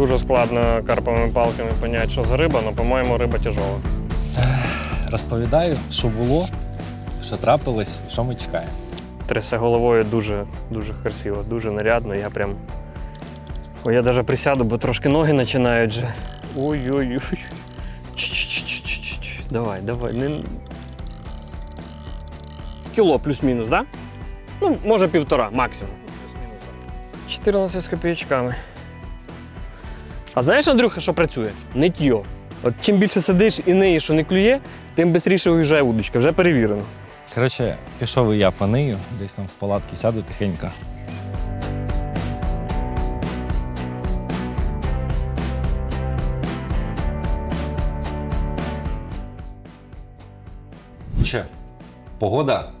Дуже складно карповими палками поняти, що за риба, але, по-моєму, риба тяжова. Розповідаю, що було, що трапилось, що ми чекаємо. Трясе головою дуже, дуже красиво, дуже нарядно. Я прям. Ой, я навіть присяду, бо трошки ноги починають же. Ой-ой-ой. Давай, давай. Не... Кіло плюс-мінус, так? Да? Ну, може півтора, максимум. 14 з копійочками. А знаєш, Андрюха, що працює? Ниттєо. От чим більше сидиш і неї, що не клює, тим швидше уїжджає удочка. Вже перевірено. Коротше, пішов і я по нею, десь там в палатки сяду тихенько. Ще, погода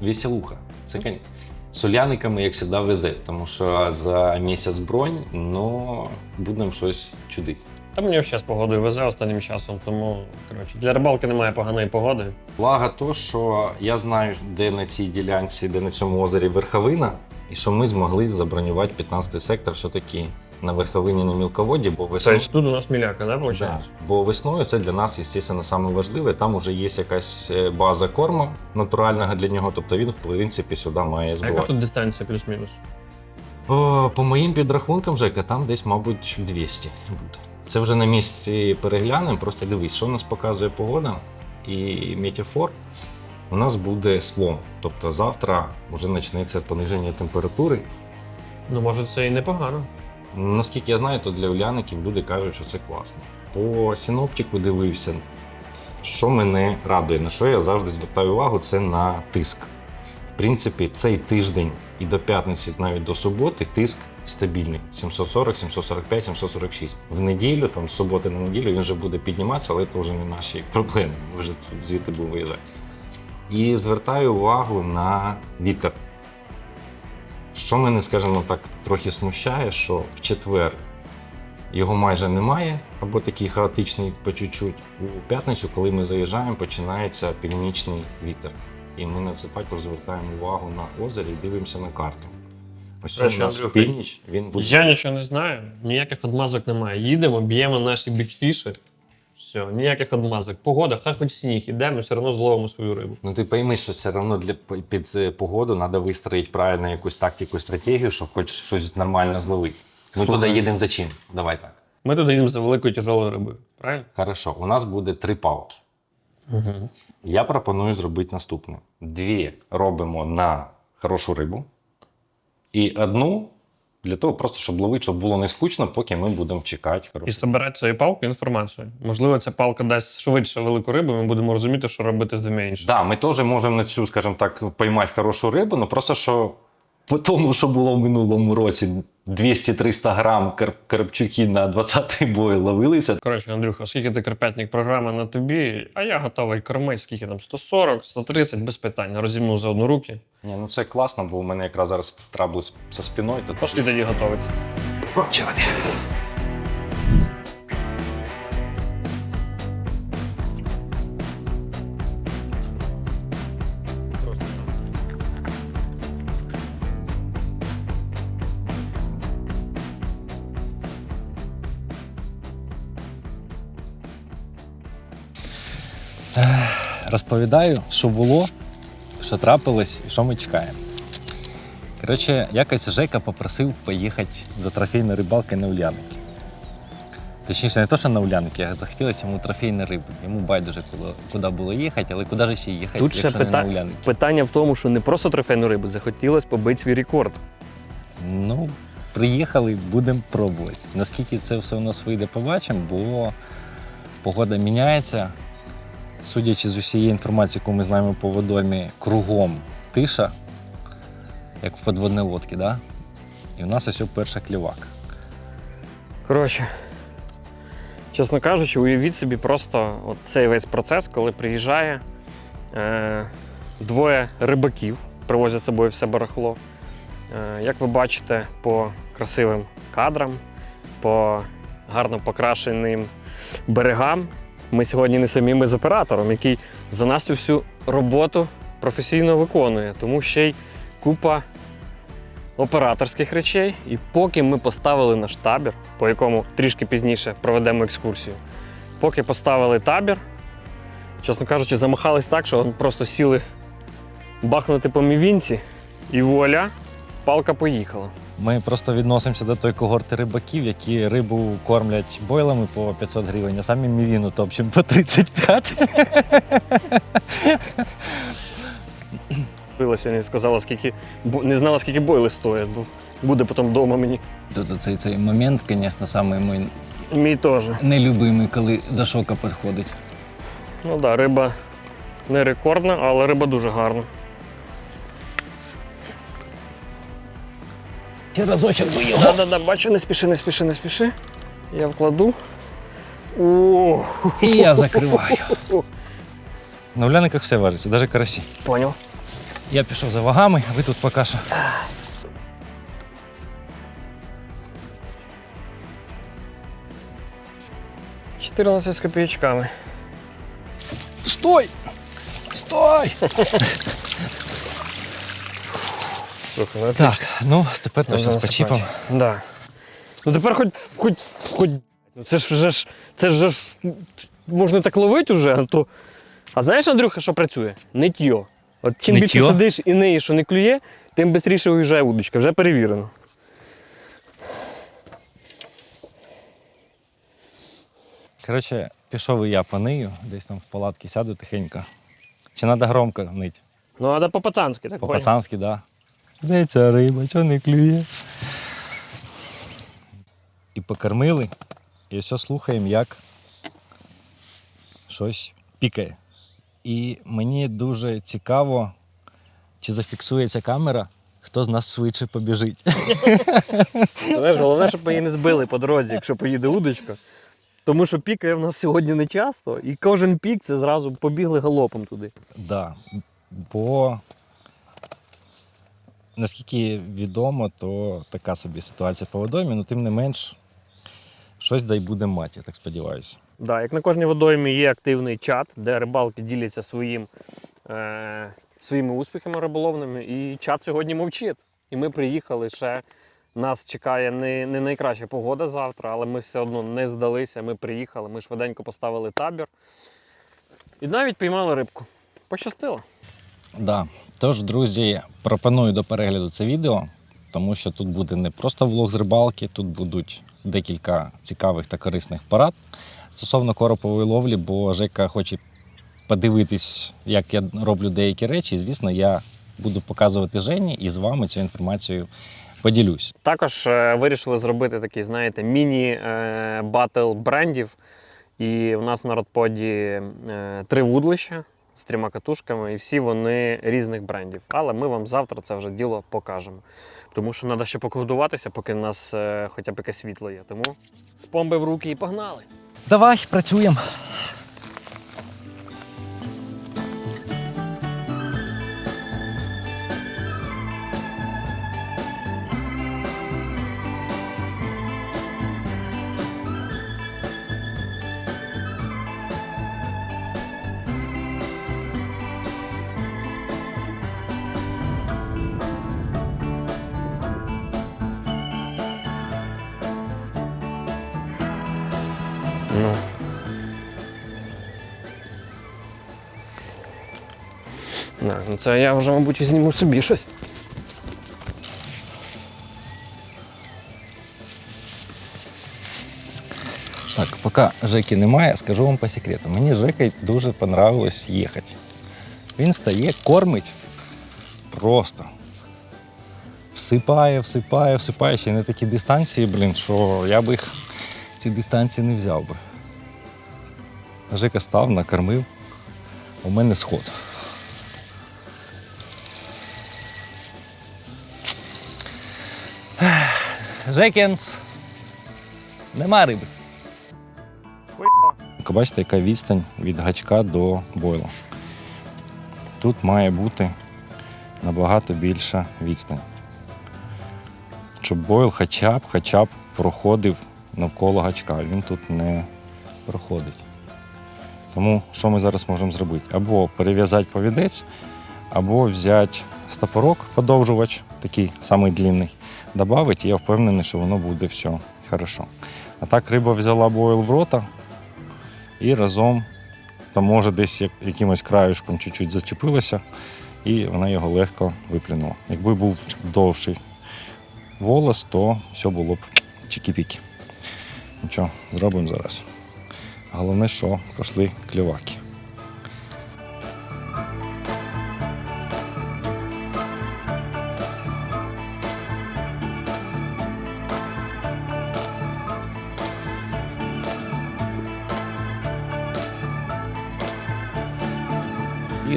веселуха. Це кон- соляниками, як завжди, везе, тому що за місяць бронь, ну будемо щось чудити. Та мені взагалі з погодою везе останнім часом, тому коротше, для рибалки немає поганої погоди. Благо то, що я знаю, де на цій ділянці, де на цьому озері верховина, і що ми змогли забронювати 15 сектор все-таки на верховині на мілководі, бо весною, Тобто тут у нас міляка, да, виходить? Да. бо весною це для нас, звісно, саме важливе. Там вже є якась е, база корму натурального для нього, тобто він, в принципі, сюди має А яка тут дистанція плюс-мінус? По моїм підрахункам, Жека, там десь, мабуть, 200 буде. Це вже на місці переглянемо. Просто дивись, що у нас показує погода і метеофор. У нас буде слом. Тобто завтра вже почнеться пониження температури. Ну, може, це і непогано. Наскільки я знаю, то для уляників люди кажуть, що це класно. По синоптику дивився. Що мене радує, на що я завжди звертаю увагу, це на тиск. В принципі, цей тиждень і до п'ятниці, навіть до суботи, тиск стабільний: 740, 745, 746. В неділю, там з суботи на неділю, він вже буде підніматися, але це вже не наші проблеми. Ми вже звідти будемо виїжджати. І звертаю увагу на вітер. Що мене, скажімо так, трохи смущає, що в четвер його майже немає, або такий хаотичний по чуть-чуть. У п'ятницю, коли ми заїжджаємо, починається північний вітер. І ми на це також звертаємо увагу на озері і дивимося на карту. Ось у нас Андрюха, північ, він буде. Я нічого не знаю, ніяких одмазок немає. Їдемо, б'ємо наші бікфіші. Все, ніяких одмазок. Погода, хай хоч сніг, іде, ми все одно зловимо свою рибу. Ну ти пойми, що все одно для під е, погоду треба вистроїти правильно якусь тактику, стратегію, щоб хоч щось нормально зловити. Ми Слухай. туди їдемо за чим? Давай так. Ми туди їдемо за великою тяжелою рибою, правильно? Хорошо, у нас буде три палки. Угу. Я пропоную зробити наступне: дві робимо на хорошу рибу, і одну для того, просто щоб ловити, щоб було не скучно, поки ми будемо чекати. І збирати цією палкою інформацію. Можливо, ця палка дасть швидше велику рибу, і ми будемо розуміти, що робити з двома іншими. Да, ми теж можемо на цю, скажімо так, поймати хорошу рибу, ну просто що по тому, що було в минулому році, 200-300 грам кар- карпчуки на 20-й бой ловилися. Коротше, Андрюха, скільки ти карпетник, програма на тобі, а я готовий кормити, скільки там 140, 130, без питань. Розімну за одну руки. Ні, ну це класно, бо у мене якраз зараз трабли зі спиною. То Пошли тоді готуватися. Почали. Розповідаю, що було, що трапилось і що ми чекаємо. Коротше, якось Жека попросив поїхати за трофейною рибалкою на Уляники. Точніше, не то, що на Уляники, а захотілося йому трофейної риби. Йому байдуже, куди, куди було їхати, але куди ж ще їхати, Тут ще якщо не пита- на Уляники. Питання в тому, що не просто трофейну рибу, захотілося побити свій рекорд. Ну, приїхали, будемо пробувати. Наскільки це все у нас вийде, побачимо, бо погода міняється. Судячи з усієї інформації, яку ми знаємо по водомі, кругом тиша, як в подводній лодці, да? і у нас ось перша клівака. Коротше, чесно кажучи, уявіть собі просто от цей весь процес, коли приїжджає е, двоє рибаків, привозять з собою все барахло. Е, як ви бачите, по красивим кадрам, по гарно покрашеним берегам, ми сьогодні не самі ми з оператором, який за нас всю роботу професійно виконує, тому ще й купа операторських речей. І поки ми поставили наш табір, по якому трішки пізніше проведемо екскурсію, поки поставили табір, чесно кажучи, замахались так, що просто сіли бахнути по мівінці, і вуаля, палка поїхала. Ми просто відносимося до тої когорти рибаків, які рибу кормлять бойлами по 500 гривень, а самі мівіну топчемо по 35. Билася, не сказала, скільки не знала, скільки бойли стоять, бо буде потім вдома мені. Тут цей, цей момент, звісно, самий мій Мій теж. нелюбимий, коли до шока підходить. Ну так, да, риба не рекордна, але риба дуже гарна. Разочок би його. Да, да, да, бачу, не спіши, не спіши, не спіши. Я вкладу. О, І я закриваю. На уляниках все вариться, навіть карасі. поняв. Я пішов за вагами, а ви тут поки що. — 14 з копійочками. Стой! Стой! Слухай, ну, Так, ну тепер точно з почіпом. Да. Ну тепер хоч, хоч, хоч. Ну це ж вже ж. Це ж ж можна так ловити вже, а то. А знаєш, Андрюха, що працює? Ниттyo. От чим більше сидиш і неї, що не клює, тим швидше уїжджає удочка. Вже перевірено. Коротше, пішов і я по нею, десь там в палатки сяду тихенько. Чи треба громко нить? Ну, треба по-пацанськи, так? По-пацанськи, так. Да. Де ця риба, чого не клює? І покормили, і все слухаємо, як щось пікає. І мені дуже цікаво, чи зафіксується камера, хто з нас швидше побіжить. Знаєш, головне, щоб ми її не збили по дорозі, якщо поїде удочка. Тому що пікає в нас сьогодні не часто, і кожен пік це зразу побігли галопом туди. Да. Бо наскільки відомо, то така собі ситуація по водоймі, але тим не менш, щось дай буде мати, я так сподіваюся. Да, як на кожній водоймі є активний чат, де рибалки діляться своїм, е, своїми успіхами риболовними, і чат сьогодні мовчить. І ми приїхали ще. Нас чекає не, не найкраща погода завтра, але ми все одно не здалися. Ми приїхали, ми швиденько поставили табір і навіть піймали рибку. Пощастило. Да. Тож, друзі, пропоную до перегляду це відео, тому що тут буде не просто влог з рибалки, тут будуть декілька цікавих та корисних порад стосовно коропової ловлі, бо Жека хоче подивитись, як я роблю деякі речі. І, звісно, я буду показувати Жені і з вами цю інформацію поділюсь. Також е, вирішили зробити такий, знаєте, міні-батл брендів. І в нас на родподі е, три вудлища з трьома катушками, і всі вони різних брендів. Але ми вам завтра це вже діло покажемо. Тому що треба ще поколдуватися, поки в нас е, хоча б якесь світло є. Тому з помби в руки і погнали. Давай, працюємо. Ну це я вже, мабуть, зніму собі щось. Так, поки Жеки немає, скажу вам по секрету. Мені з Жекою дуже понравилось їхати. Він стає, кормить просто. Всипає, всипає, всипає. Ще на такі дистанції, блін, що я би їх ці дистанції не взяв би. Жека став, накормив. У мене сход. Жекенс. Нема риби. Бачите, яка відстань від гачка до бойла. Тут має бути набагато більша відстань. Щоб бойл хоча б, хоча б проходив навколо гачка. Він тут не проходить. Тому що ми зараз можемо зробити? Або перев'язати повідець, або взяти стопорок, подовжувач, такий самий длинний, додати, і я впевнений, що воно буде все хорошо. А так риба взяла бойл в рота і разом, там може десь якимось краюшком чуть-чуть зачепилася, і вона його легко виплюнула. Якби був довший волос, то все було б чики-піки. Нічого, зробимо зараз. Головне, що пішли клюваки.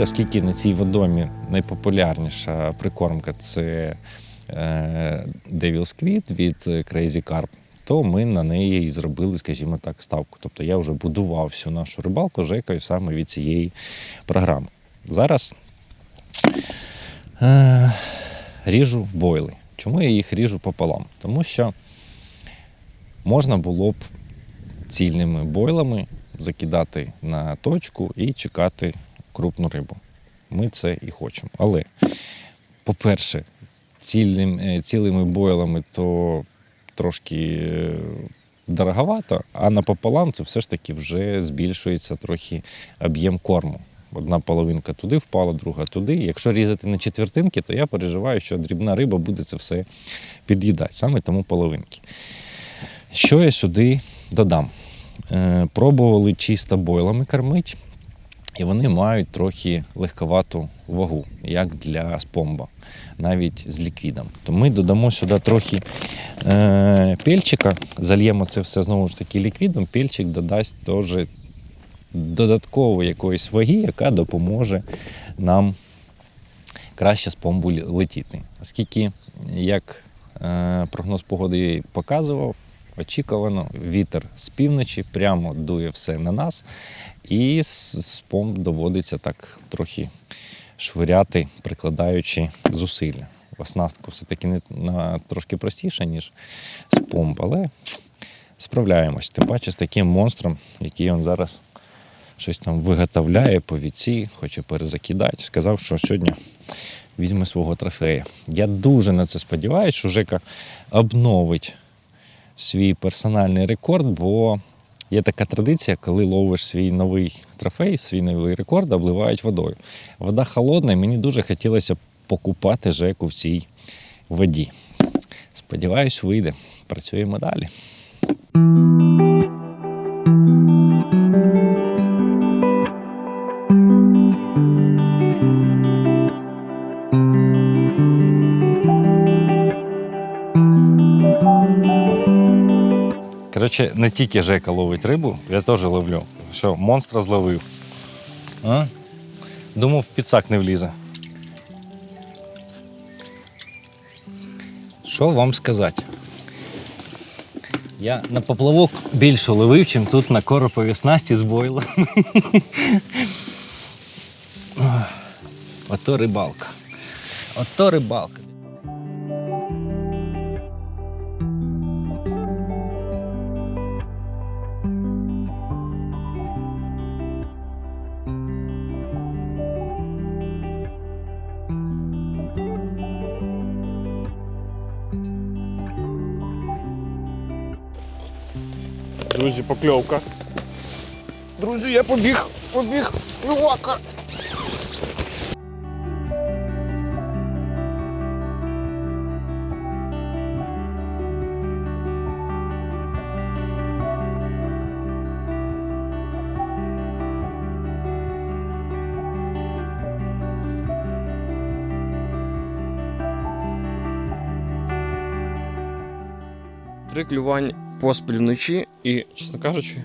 Оскільки на цій водомі найпопулярніша прикормка це е, Devil's Squid від Crazy Carp, то ми на неї і зробили, скажімо так, ставку. Тобто я вже будував всю нашу рибалку жекою саме від цієї програми. Зараз е, ріжу бойли. Чому я їх ріжу пополам? Тому що можна було б цільними бойлами закидати на точку і чекати крупну рибу. Ми це і хочемо. Але, по-перше, цільним, е, цілими бойлами то трошки е, дороговато, а напополам це все ж таки вже збільшується трохи об'єм корму. Одна половинка туди впала, друга туди. Якщо різати на четвертинки, то я переживаю, що дрібна риба буде це все під'їдати, саме тому половинки. Що я сюди додам? Е, пробували чисто бойлами кормити, і вони мають трохи легковату вагу, як для спомба, навіть з ліквідом. То ми додамо сюди трохи е, пельчика, зальємо це все знову ж таки ліквідом. Пельчик додасть теж додаткової якоїсь ваги, яка допоможе нам краще з помбу летіти. Оскільки, як е, прогноз погоди показував, очікувано вітер з півночі прямо дує все на нас, і помп доводиться так трохи швиряти, прикладаючи зусилля. Оснастку все-таки не на трошки простіше, ніж з але справляємось. Тим паче з таким монстром, який він зараз щось там виготовляє по віці, хоче перезакидати. Сказав, що сьогодні візьме свого трофея. Я дуже на це сподіваюся, що Жека обновить свій персональний рекорд, бо є така традиція, коли ловиш свій новий трофей, свій новий рекорд, обливають водою. Вода холодна, і мені дуже хотілося покупати Жеку в цій воді. Сподіваюсь, вийде. Працюємо далі. Коротше, не тільки Жека ловить рибу, я теж ловлю. Що, монстра зловив. А? Думав, підсак не влізе. Що вам сказати? Я на поплавок більше ловив, чим тут на коропові снасті з бойлами. Ох, Ото рибалка. Ото рибалка. Друзі, покльовка. Друзі, я побіг, побіг. Клювака. Три клювань поспіль вночі, і, чесно кажучи,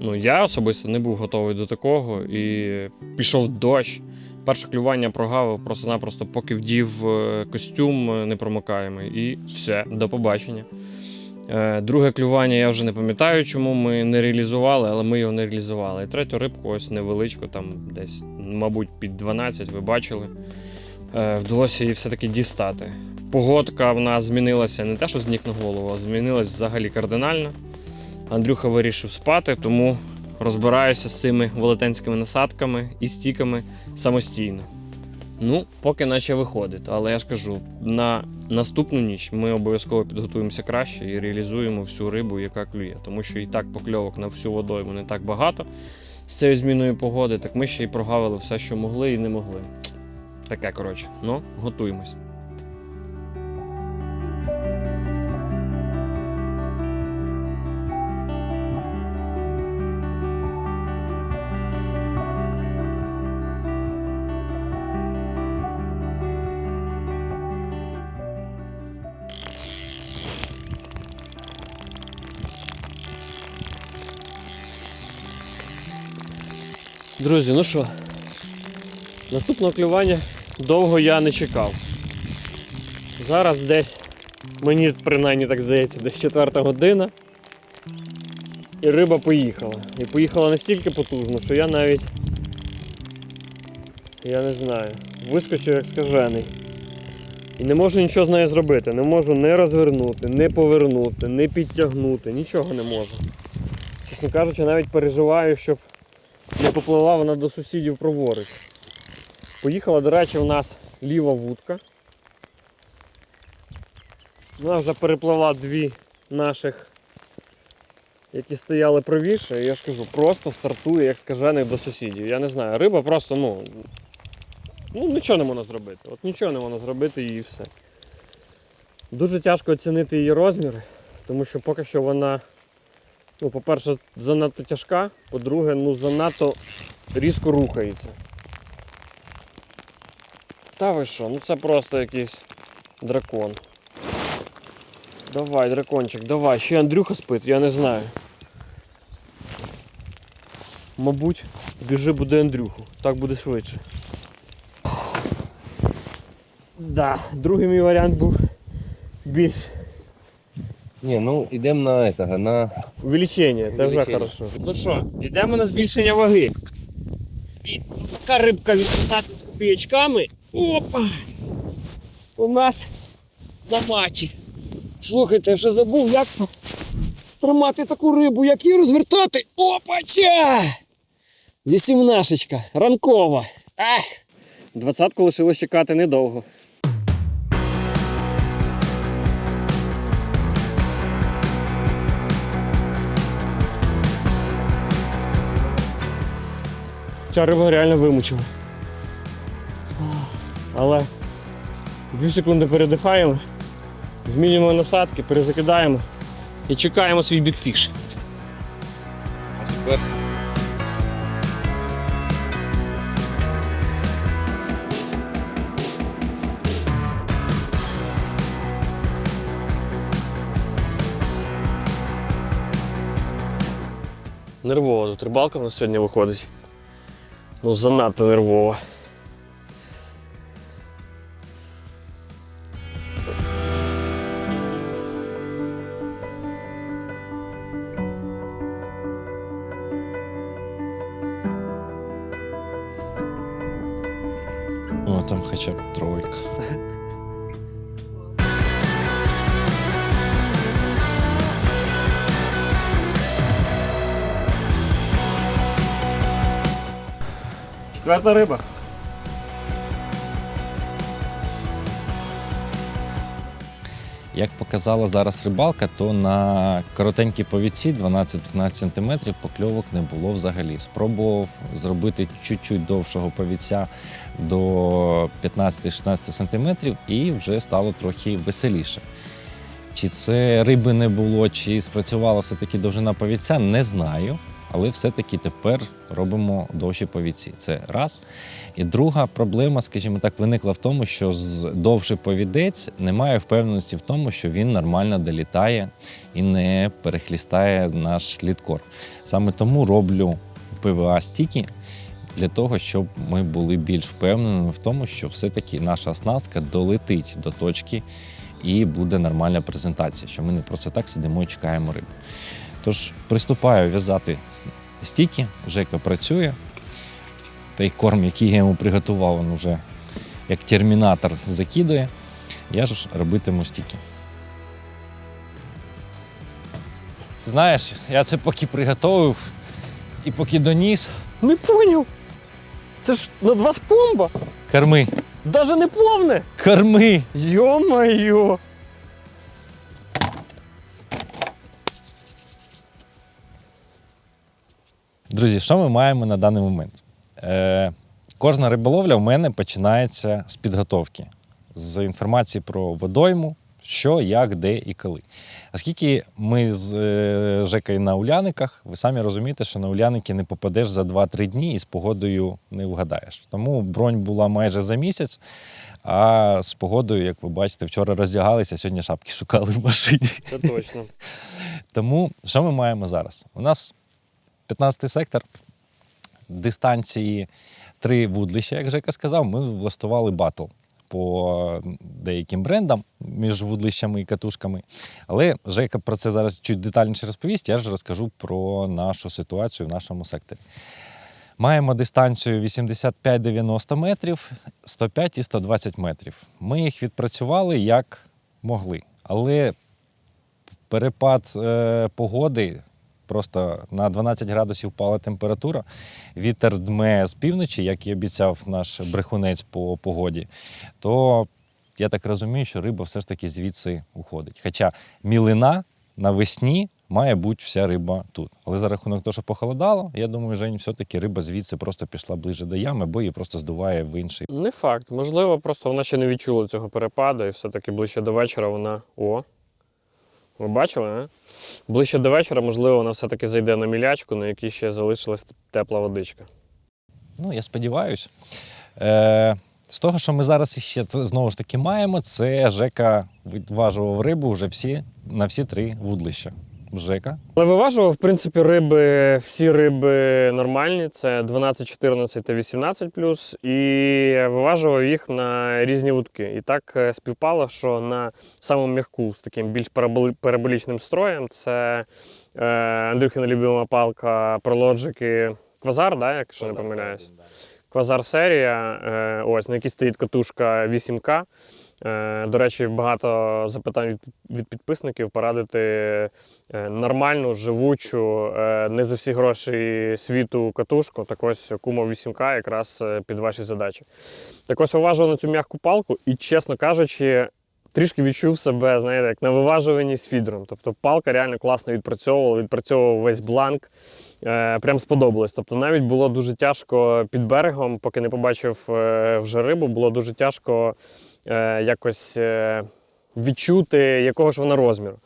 ну я особисто не був готовий до такого і пішов дощ. Перше клювання прогавив просто-напросто, поки вдів е, костюм е, непромокаємий, і все, до побачення. Е, Друге клювання я вже не пам'ятаю, чому ми не реалізували, але ми його не реалізували. І третю рибку, ось невеличку, там десь, мабуть, під 12, ви бачили. Вдалося її все-таки дістати. Погодка в нас змінилася не те, що з ніг на голову, а змінилась взагалі кардинально. Андрюха вирішив спати, тому розбираюся з цими велетенськими насадками і стіками самостійно. Ну, поки наче виходить, але я ж кажу, на наступну ніч ми обов'язково підготуємося краще і реалізуємо всю рибу, яка клює. Тому що і так покльовок на всю водойму не так багато з цією зміною погоди, так ми ще й прогавили все, що могли і не могли. Таке, коротше, ну, готуємось. Друзі, ну що, наступного клювання довго я не чекав. Зараз десь, мені принаймні так здається, десь четверта година. І риба поїхала. І поїхала настільки потужно, що я навіть. Я не знаю. Вискочив як скажений. І не можу нічого з нею зробити. Не можу не розвернути, не повернути, не підтягнути. Нічого не можу. Чесно кажучи, навіть переживаю, щоб не попливла вона до сусідів праворуч. Поїхала, до речі, у нас ліва вудка. Вона вже перепливла дві наших, які стояли правіше. І я ж кажу, просто стартує як скажений до сусідів. Я не знаю, риба просто, ну. Ну, нічого не можна зробити. От нічого не можна зробити і все. Дуже тяжко оцінити її розміри, тому що поки що вона Ну, по-перше, занадто тяжка, по-друге, ну занадто різко рухається. Та ви що, ну це просто якийсь дракон. Давай, дракончик, давай. Ще Андрюха спить, я не знаю. Мабуть, біжи буде Андрюху, так буде швидше. Да, другий мій варіант був більш Ні, ну йдемо на этого, на Увеличення, це вже Увеличення. хорошо. Ну що, йдемо на збільшення ваги. І така рибка від 15 з копійочками. Опа! У нас на маті. Слухайте, я вже забув, як тримати таку рибу, як її розвертати. Опача! Вісімнашечка, ранкова. Ах! Двадцятку лишилось чекати недовго. Ця риба реально вимучила. Але дві секунди передихаємо, змінюємо насадки, перезакидаємо і чекаємо свій бікфіш. Нервова тут рибалка в нас сьогодні виходить. Ну, занадто нервова. О, там хоча б тройка. Четверта риба. Як показала зараз рибалка, то на коротенькій повідці 12-13 см покльовок не було взагалі. Спробував зробити чуть-чуть довшого повідця до 15-16 см і вже стало трохи веселіше. Чи це риби не було, чи спрацювала все-таки довжина повідця, не знаю. Але все-таки тепер робимо довші повідці. Це раз. І друга проблема, скажімо так, виникла в тому, що довший повідець немає впевненості в тому, що він нормально долітає і не перехлістає наш літкор. Саме тому роблю ПВА стіки для того, щоб ми були більш впевненими в тому, що все-таки наша оснастка долетить до точки і буде нормальна презентація, що ми не просто так сидимо і чекаємо рибу. Тож приступаю в'язати стіки, Жека працює. Той корм, який я йому приготував, він вже як термінатор закидує. Я ж робитиму стіки. Ти знаєш, я це поки приготував і поки доніс. Не поняв. Це ж на два спомба. Корми. Даже не повне! Корми! Йо-моє! Друзі, що ми маємо на даний момент? Е, кожна риболовля в мене починається з підготовки, з інформації про водойму, що, як, де і коли. Оскільки ми з е, Жекою на Уляниках, ви самі розумієте, що на Уляники не попадеш за 2-3 дні і з погодою не вгадаєш. Тому бронь була майже за місяць, а з погодою, як ви бачите, вчора роздягалися, сьогодні шапки шукали в машині. Це точно. Тому що ми маємо зараз? У нас 15-й сектор, дистанції три вудлища, як Жека сказав, ми влаштували батл по деяким брендам між вудлищами і катушками. Але Жека про це зараз чуть детальніше розповість. Я ж розкажу про нашу ситуацію в нашому секторі. Маємо дистанцію 85-90 метрів, 105 і 120 метрів. Ми їх відпрацювали як могли. Але перепад е, погоди. Просто на 12 градусів впала температура. Вітер дме з півночі, як і обіцяв наш брехунець по погоді. То я так розумію, що риба все ж таки звідси уходить. Хоча мілина навесні має бути вся риба тут. Але за рахунок того, що похолодало, я думаю, Жень, все-таки риба звідси просто пішла ближе до ями, бо її просто здуває в інший. Не факт. Можливо, просто вона ще не відчула цього перепаду, і все-таки ближче до вечора вона. О! Ви бачили, а? Ближче до вечора, можливо, вона все-таки зайде на мілячку, на якій ще залишилась тепла водичка. Ну, я сподіваюся. Е, з того, що ми зараз ще знову ж таки маємо, це Жека відважував рибу вже всі, на всі три вудлища. Жека. Але виважував, в принципі, риби, всі риби нормальні, це 12, 14 та 18 і виважував їх на різні вудки. І так е, співпало, що на самому м'яку з таким більш параболічним строєм це е, Андрюхина любима палка прологики Квазар, да, якщо не помиляюсь. Квазар серія, е, ось на якій стоїть катушка 8К. Е, До речі, багато запитань від, підписників порадити е, нормальну, живучу, е, не за всі гроші світу катушку. Так ось Kumo 8К якраз під ваші задачі. Так ось виважував на цю м'яку палку і, чесно кажучи, трішки відчув себе, знаєте, як на виважуванні з фідером. Тобто палка реально класно відпрацьовувала, відпрацьовував весь бланк. Прям сподобалось. Тобто навіть було дуже тяжко під берегом, поки не побачив вже рибу, було дуже тяжко якось е, відчути, якого ж вона розміру.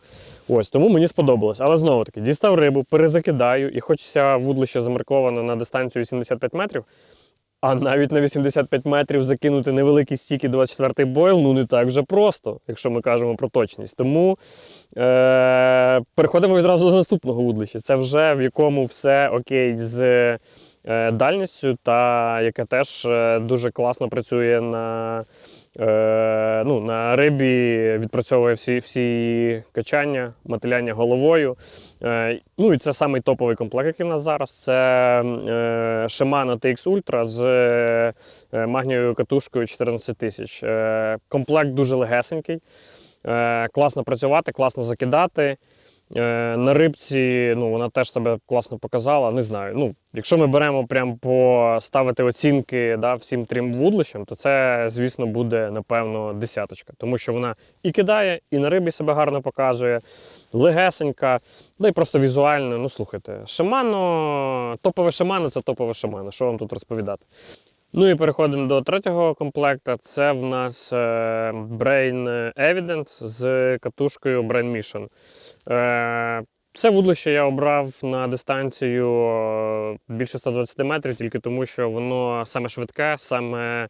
Ось тому мені сподобалось. Але знову таки, дістав рибу, перезакидаю, і хоч ця вудлище замарковано на дистанцію 85 метрів, а навіть на 85 метрів закинути невеликий стік і 24-й бойл, ну не так вже просто, якщо ми кажемо про точність. Тому е- переходимо відразу до наступного вудлища. Це вже в якому все окей з е, дальністю, та яке теж е, дуже класно працює на, е, ну, на рибі, відпрацьовує всі, всі качання, мотиляння головою. Е, ну і це самий топовий комплект, який в нас зараз. Це е, Shimano TX Ultra з е, магнієвою катушкою 14 тисяч. Е, комплект дуже легесенький. Е, класно працювати, класно закидати. Е, на рибці ну, вона теж себе класно показала. Не знаю. Ну, якщо ми беремо прям поставити оцінки да, всім трьом вудлищам, то це, звісно, буде напевно десяточка. Тому що вона і кидає, і на рибі себе гарно показує, легесенька, да і просто візуально. Ну, слухайте, Шимано, топове Шимано це топове Шимано. Що вам тут розповідати? Ну і переходимо до третього комплекта. Це в нас е, Brain Evidence з катушкою Brain Mission. Е, Це вудлище я обрав на дистанцію е, більше 120 метрів, тільки тому, що воно саме швидке, саме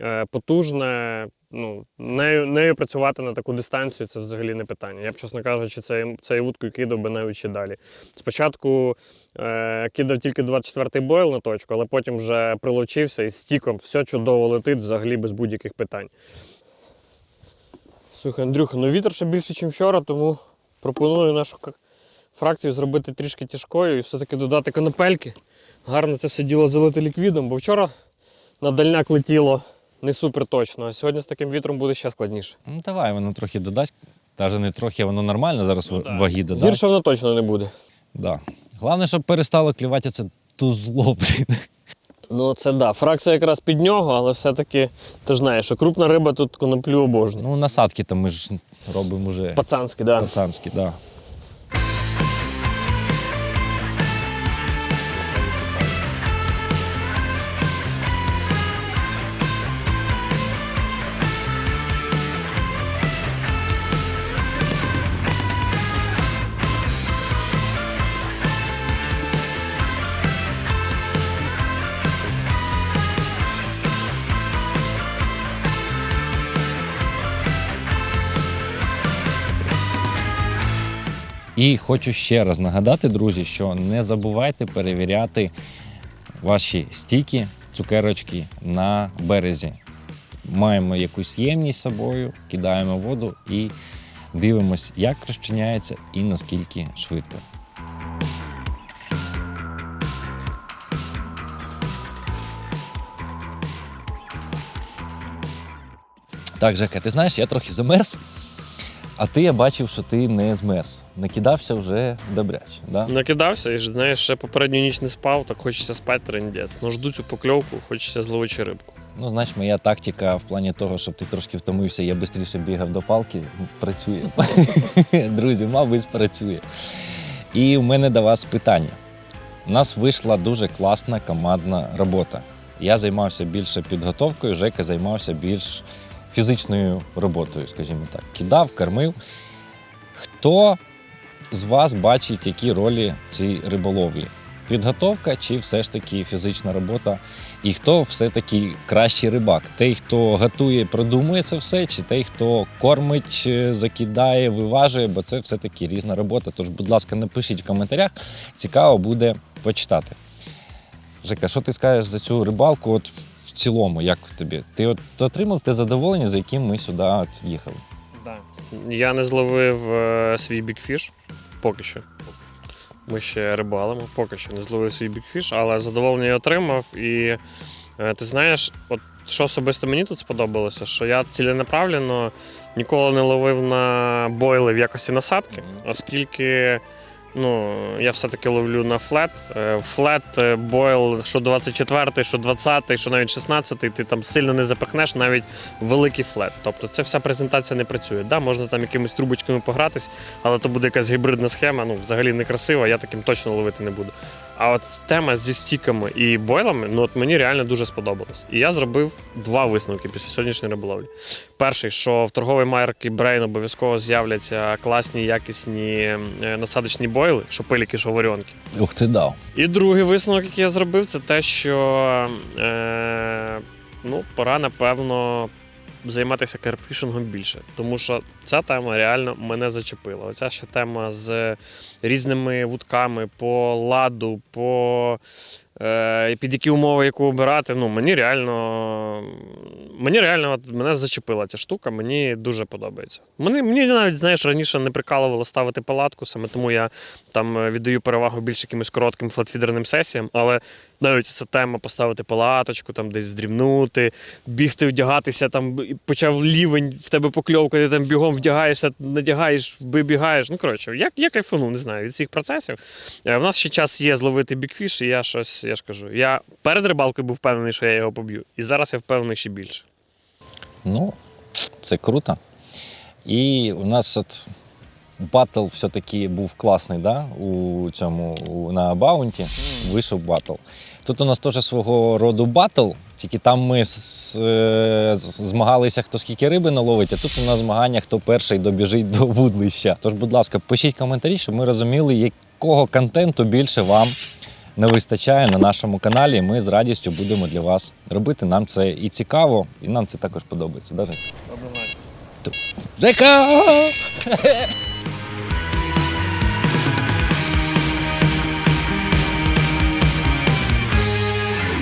е, потужне. Ну, нею, нею працювати на таку дистанцію це взагалі не питання. Я б, чесно кажучи, цей, цей вудкою кидав би навіть ще далі. Спочатку е, кидав тільки 24-й бойл на точку, але потім вже прилучився і стіком все чудово летить взагалі без будь-яких питань. Слухай, Андрюха, ну вітер ще більше, ніж вчора, тому пропоную нашу фракцію зробити трішки тяжкою і все-таки додати конопельки. Гарно це все діло залити ліквідом, бо вчора на дальняк летіло не супер точно, а сьогодні з таким вітром буде ще складніше. Ну давай, воно трохи додасть. Навіть не трохи, воно нормально зараз Ну, да. ваги додасть. Гірше воно точно не буде. Да. Головне, щоб перестало клювати це тузло, блін. Ну, це да. Фракція якраз під нього, але все-таки ти ж знаєш, що крупна риба тут коноплю обожнює. Ну, насадки там ми ж робимо вже Пацанські, да. пацанські. Да. І хочу ще раз нагадати, друзі, що не забувайте перевіряти ваші стіки, цукерочки на березі. Маємо якусь ємність з собою, кидаємо воду і дивимось, як розчиняється і наскільки швидко. Так, Жека, ти знаєш, я трохи замерз, а ти я бачив, що ти не змерз. Накидався вже добряче. Да? Накидався і ж, знаєш, ще попередню ніч не спав, так хочеться спати трендець. Ну жду цю покльовку, хочеться зловити рибку. Ну, знаєш, моя тактика в плані того, щоб ти трошки втомився, я швидше бігав до палки, працює. Друзі, мабуть, спрацює. І в мене до вас питання. У нас вийшла дуже класна командна робота. Я займався більше підготовкою, Жека займався більш фізичною роботою, скажімо так. Кидав, кормив. Хто з вас бачить, які ролі в цій риболовлі? Підготовка чи все ж таки фізична робота? І хто все-таки кращий рибак? Той, хто готує, продумує це все, чи той, хто кормить, е, закидає, виважує, бо це все-таки різна робота. Тож, будь ласка, напишіть в коментарях, цікаво буде почитати. Жека, що ти скажеш за цю рибалку? От цілому, як тобі? Ти от отримав те задоволення, за яким ми сюди от їхали? Да. Я не зловив е, свій бікфіш поки що. Ми ще рибалимо, поки що не зловив свій бікфіш, але задоволення я отримав. І е, ти знаєш, от що особисто мені тут сподобалося, що я ціленаправленно ніколи не ловив на бойли в якості насадки, оскільки ну, я все-таки ловлю на флет. Е, Флет, е, бойл, що 24, що 20, що навіть 16, ти там сильно не запихнеш навіть великий флет. Тобто це вся презентація не працює. Да, можна там якимись трубочками погратись, але то буде якась гібридна схема, ну взагалі не красива, я таким точно ловити не буду. А от тема зі стіками і бойлами, ну от мені реально дуже сподобалось. І я зробив два висновки після сьогоднішньої риболовлі. Перший, що в торговій марки Brain обов'язково з'являться класні, якісні е, насадочні бойли, що пиліки, що варіонки. Ух ти дав. І другий висновок, який я зробив, це те, що е, ну, пора, напевно, займатися керпфішингом більше. Тому що ця тема реально мене зачепила. Оця ще тема з різними вудками по ладу, по е, під які умови яку обирати. Ну, мені реально, мені реально от, мене зачепила ця штука, мені дуже подобається. Мені, мені навіть, знаєш, раніше не прикалувало ставити палатку, саме тому я там е, віддаю перевагу більш якимось коротким флатфідерним сесіям, але навіть ця тема поставити палаточку, там десь вдрібнути, бігти, вдягатися, там почав лівень, в тебе покльовка, ти там бігом вдягаєшся, надягаєш, вибігаєш. Ну, коротше, я, я кайфанув, не знаю, від цих процесів. Е, В нас ще час є зловити бікфіш, і я щось, я ж кажу, я перед рибалкою був впевнений, що я його поб'ю. І зараз я впевнений ще більше. Ну, це круто. І у нас от батл все-таки був класний, да? у цьому у, на баунті. Вийшов батл. Тут у нас теж свого роду батл, тільки там ми з- е, з- змагалися, хто скільки риби наловить, а тут у нас змагання, хто перший добіжить до вудлища. Тож, будь ласка, пишіть коментарі, щоб ми розуміли, якого контенту більше вам не вистачає на нашому каналі. Ми з радістю будемо для вас робити. Нам це і цікаво, і нам це також подобається. Да, Жека? Жека!